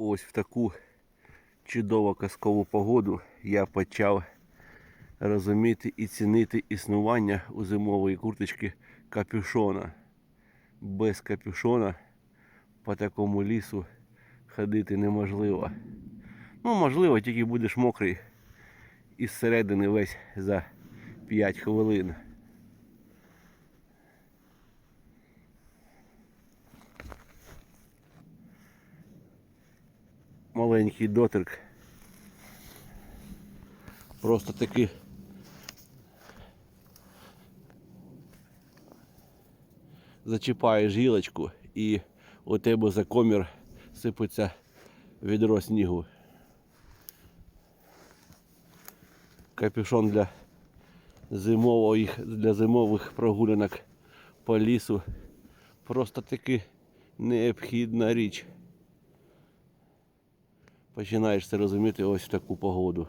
ось в таку чудову казкову погоду я почав розуміти і цінити існування у зимової курточки капюшона. Без капюшона по такому лісу ходити неможливо. Ну, можливо, тільки будеш мокрий із середини весь за 5 хвилин. Маленький доторк. Просто таки зачіпаєш гілочку і у тебе за комір сипеться відро снігу. Капюшон для зимових, для зимових прогулянок по лісу. Просто таки необхідна річ. Починаєш це розуміти ось в таку погоду.